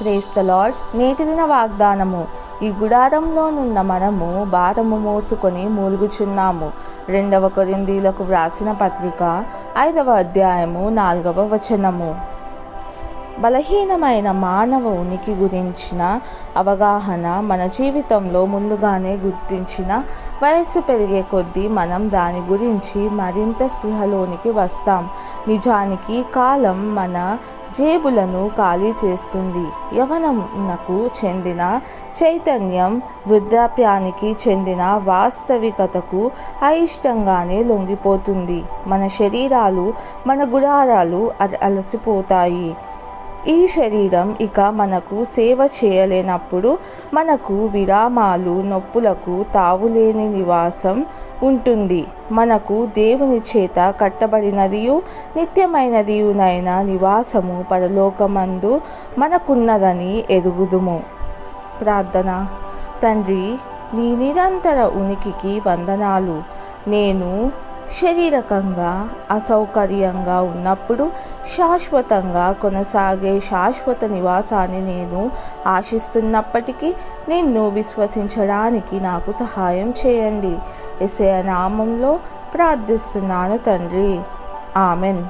ప్రేస్త నేటిన నేటి దిన వాగ్దానము. ఈ గుడారంలోనున్న మనము భారము మోసుకొని మూలుగుచున్నాము. రెండవ కొరిందీలకు వ్రాసిన పత్రిక ఐదవ అధ్యాయము నాలుగవ వచనము. బలహీనమైన మానవ ఉనికి గురించిన అవగాహన మన జీవితంలో ముందుగానే గుర్తించిన వయస్సు పెరిగే కొద్దీ మనం దాని గురించి మరింత స్పృహలోనికి వస్తాం. నిజానికి కాలం మన జేబులను ఖాళీ చేస్తుంది. యవనమునకు చెందిన చైతన్యం వృద్ధాప్యానికి చెందిన వాస్తవికతకు అయిష్టంగానే లొంగిపోతుంది. మన శరీరాలు మన గుడారాలు అల- అలసిపోతాయి. ఈ శరీరం ఇక మనకు సేవ చేయలేనప్పుడు మనకు విరామాలు నొప్పులకు తావులేని నివాసం ఉంటుంది. మనకు దేవుని చేత కట్టబడినదియు నిత్యమైనదియునైన నివాసము పరలోకమందు మనకున్నదని ఎరుగుదుము. ప్రార్థన. తండ్రి నీ నిరంతర ఉనికికి వందనాలు. నేను శరీరకంగా అసౌకర్యంగా ఉన్నప్పుడు శాశ్వతంగా కొనసాగే శాశ్వత నివాసాన్ని నేను ఆశిస్తున్నప్పటికీ నిన్ను విశ్వసించడానికి నాకు సహాయం చేయండి. ఎసయ నామంలో ప్రార్థిస్తున్నాను తండ్రి. ఆమెన్.